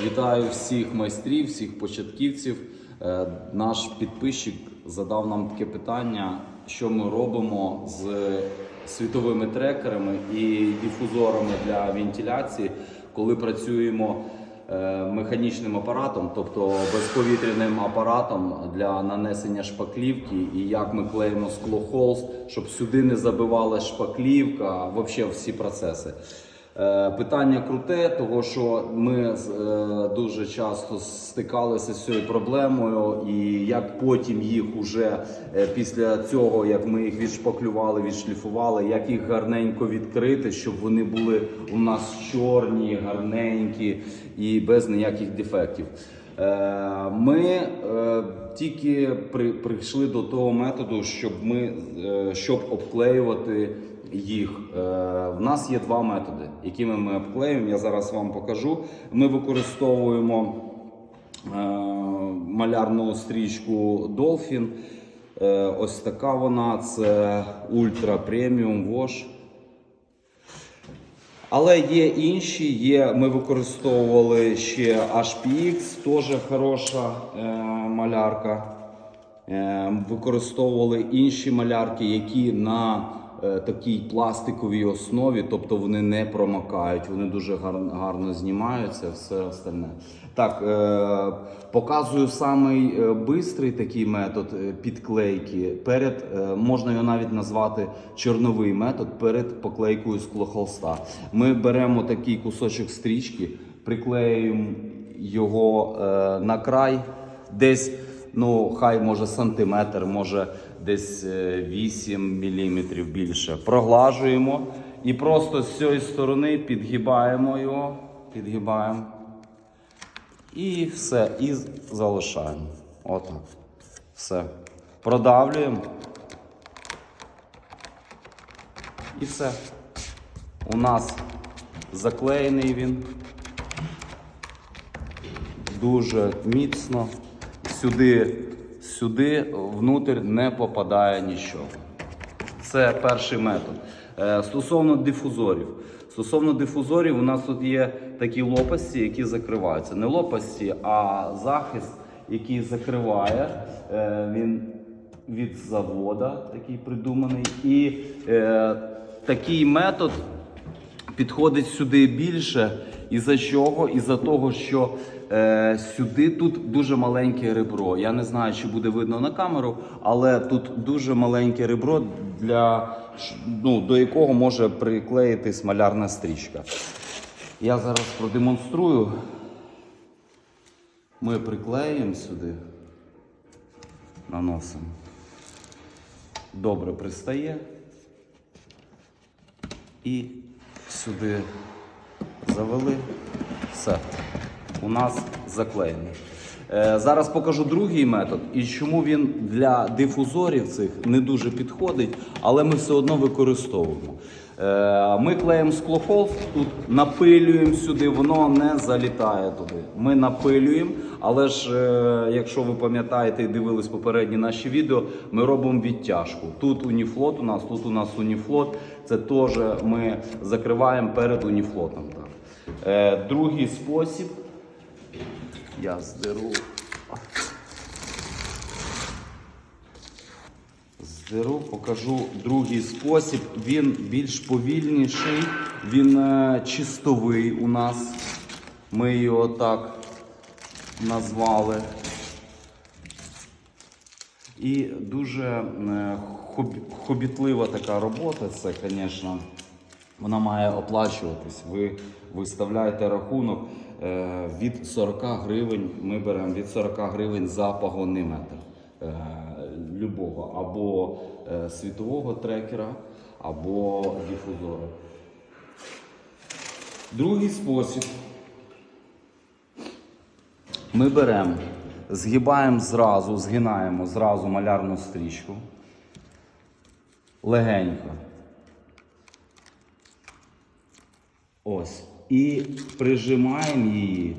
Вітаю всіх майстрів, всіх початківців. Е, Наш підписчик задав нам таке питання, що ми робимо з світовими трекерами і дифузорами для вентиляції, коли працюємо е, механічним апаратом, тобто безповітряним апаратом для нанесення шпаклівки, і як ми клеїмо склохолст, щоб сюди не забивала шпаклівка, взагалі всі процеси. Е, Питання круте, того що ми е, дуже часто стикалися з цією проблемою, і як потім їх уже е, після цього, як ми їх відшпаклювали, відшліфували, як їх гарненько відкрити, щоб вони були у нас чорні, гарненькі і без ніяких дефектів. Ми тільки при, прийшли до того методу, щоб ми щоб обклеювати їх. Е, В нас є два методи, якими ми обклеюємо. Я зараз вам покажу. Ми використовуємо е, малярну стрічку Dolphin. Е, Ось така вона. Це Ultra Premium Wash. Але є інші. Є, ми використовували ще HPX, теж хороша е, малярка. Е, використовували інші малярки, які на такій пластиковій основі, тобто вони не промокають, вони дуже гарно, гарно знімаються, все остальне. Так, е, показую самий е, бистрий такий метод е, підклейки. Перед е, можна його навіть назвати чорновий метод перед поклейкою склохолста. Ми беремо такий кусочок стрічки, приклеюємо його е, на край, десь ну хай може сантиметр, може десь е, 8 мм більше. Проглажуємо і просто з цієї сторони підгибаємо його, підгибаємо. І все, і залишаємо. Отак. Все. Продавлюємо. І все. У нас заклеєний він. Дуже міцно. Сюди, сюди внутрь не попадає нічого. Це перший метод. Е, Стосовно дифузорів. Стосовно дифузорів, у нас тут є такі лопасті, які закриваються. Не лопасті, а захист, який закриває. Е, Він від завода такий придуманий. І е, такий метод підходить сюди більше. І за чого? І за того, що е, сюди тут дуже маленьке ребро. Я не знаю, чи буде видно на камеру, але тут дуже маленьке ребро, для, ну, до якого може приклеїтись малярна стрічка. Я зараз продемонструю. Ми приклеїмо сюди, наносимо. Добре пристає. І сюди завели. Все. У нас заклеєний. Е, зараз покажу другий метод і чому він для дифузорів цих не дуже підходить, але ми все одно використовуємо. Е, ми клеїмо склохолст, тут напилюємо сюди, воно не залітає туди. Ми напилюємо, але ж, е, якщо ви пам'ятаєте і дивились попередні наші відео, ми робимо відтяжку. Тут уніфлот у нас, тут у нас уніфлот. Це теж ми закриваємо перед уніфлотом. Другий спосіб. Я здеру. Здеру, покажу другий спосіб. Він більш повільніший, він е, чистовий у нас. Ми його так назвали. І дуже е, хоб- хобітлива така робота. Це, звісно, вона має оплачуватись. Ви виставляєте рахунок від 40 гривень. Ми беремо від 40 гривень за погонний метр е, любого або е, світового трекера, або дифузора. Другий спосіб. Ми беремо, згибаємо зразу, згинаємо зразу малярну стрічку. Легенько. Ось. І прижимаємо її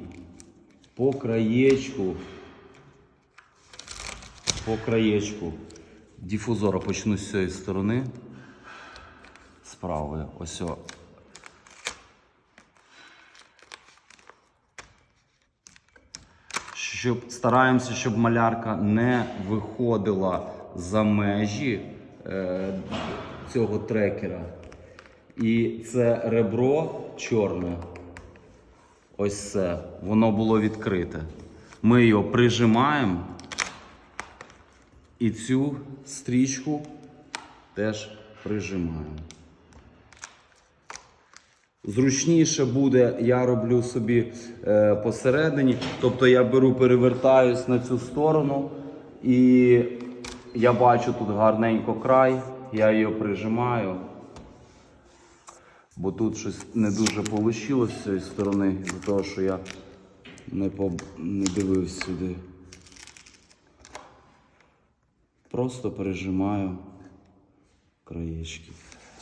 по краєчку. По краєчку дифузора почну з цієї сторони. З правої. Ось. щоб стараємося, щоб малярка не виходила за межі е, цього трекера. І це ребро чорне. Ось це. Воно було відкрите. Ми його прижимаємо. І цю стрічку теж прижимаємо. Зручніше буде, я роблю собі е, посередині, тобто я беру, перевертаюсь на цю сторону, і я бачу тут гарненько край, я її прижимаю, бо тут щось не дуже вийшло з цієї сторони, з того, що я не, поб... не дивився сюди. Просто пережимаю краєчки.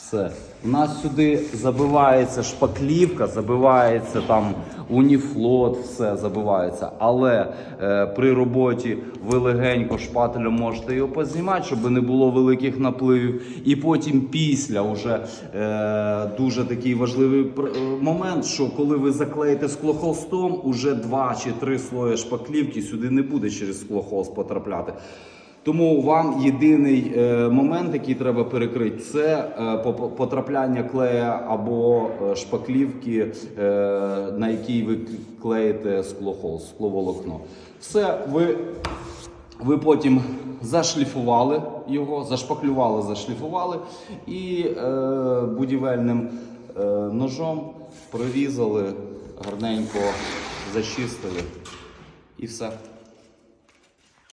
Все. У нас сюди забивається шпаклівка, забивається там уніфлот, все забивається. Але е, при роботі ви легенько шпателем можете його познімати, щоб не було великих напливів. І потім після вже е, дуже такий важливий е, момент, що коли ви заклеїте склохолстом, уже два чи три слої шпаклівки сюди не буде через склохолст потрапляти. Тому вам єдиний е, момент, який треба перекрити, це е, по- по- потрапляння клея або е, шпаклівки, на якій ви клеїте склохол, скловолокно. Все, ви, ви потім зашліфували його, зашпаклювали, зашліфували і будівельним ножом прорізали, гарненько зачистили і все.